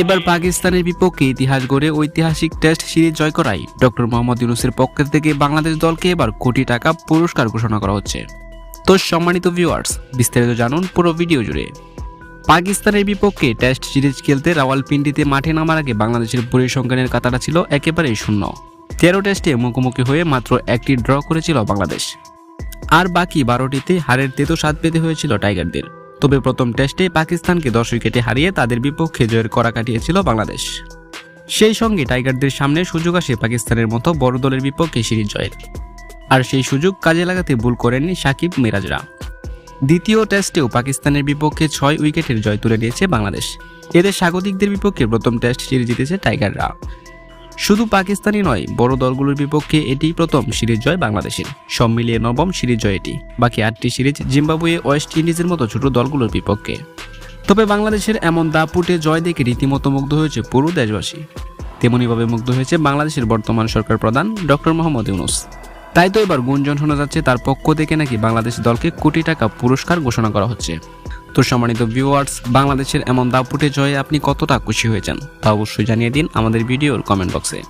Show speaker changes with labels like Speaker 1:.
Speaker 1: এবার পাকিস্তানের বিপক্ষে ইতিহাস গড়ে ঐতিহাসিক টেস্ট সিরিজ জয় করাই ডক্টর মোহাম্মদ ইউনুসের পক্ষ থেকে বাংলাদেশ দলকে এবার কোটি টাকা পুরস্কার ঘোষণা করা হচ্ছে। তো সম্মানিত ভিউয়ার্স বিস্তারিত জানুন পুরো ভিডিও জুড়ে। পাকিস্তানের বিপক্ষে টেস্ট সিরিজ খেলতে রাওয়ালপিন্ডিতে মাঠে নামার আগে বাংলাদেশের পরিসংখ্যানের কাতাটা ছিল একেবারেই শূন্য। তেরো টেস্টে মুখোমুখি হয়ে মাত্র একটি ড্র করেছিল বাংলাদেশ। আর বাকি বারোটিতে হারের তেতো স্বাদ পেতে হয়েছিল টাইগারদের। তবে প্রথম টেস্টে পাকিস্তানকে দশ উইকেটে হারিয়ে তাদের বিপক্ষে জয়ের করা কাটিয়েছিল বাংলাদেশ। সেই সঙ্গে টাইগারদের সামনে সুযোগ আসে পাকিস্তানের মতো বড় দলের বিপক্ষে সিরিজ জয়ের। আর সেই সুযোগ কাজে লাগাতে ভুল করেননি সাকিব মিরাজরা। দ্বিতীয় টেস্টেও পাকিস্তানের বিপক্ষে ছয় উইকেটের জয় তুলে নিয়েছে বাংলাদেশ। এদের স্বাগতিকদের বিপক্ষে প্রথম টেস্ট সিরিজ জিতেছে টাইগাররা। শুধু পাকিস্তানি নয়, বড় দলগুলোর বিপক্ষে এটি প্রথম সিরিজ জয় বাংলাদেশের। সব মিলিয়ে নবম সিরিজ জয় এটি। বাকি আটটি সিরিজ জিম্বাবুয়ে ওয়েস্ট ইন্ডিজের মতো ছোট দলগুলোর বিপক্ষে। তবে বাংলাদেশের এমন দাপুটে জয় দেখে রীতিমতো মুগ্ধ হয়েছে পুরো দেশবাসী। তেমনিভাবে মুগ্ধ হয়েছে বাংলাদেশের বর্তমান সরকার প্রধান ডক্টর মোহাম্মদ ইউনুস। তাই তো এবার গুঞ্জন শোনা যাচ্ছে তার পক্ষ থেকে নাকি বাংলাদেশ দলকে কোটি টাকা পুরস্কার ঘোষণা করা হচ্ছে। তো সম্মানিত ভিউয়ার্স বাংলাদেশের এমন দাপুটে জয়ে আপনি কতটা খুশি হয়েছেন তা অবশ্যই জানিয়ে দিন আমাদের ভিডিওর কমেন্ট বক্সে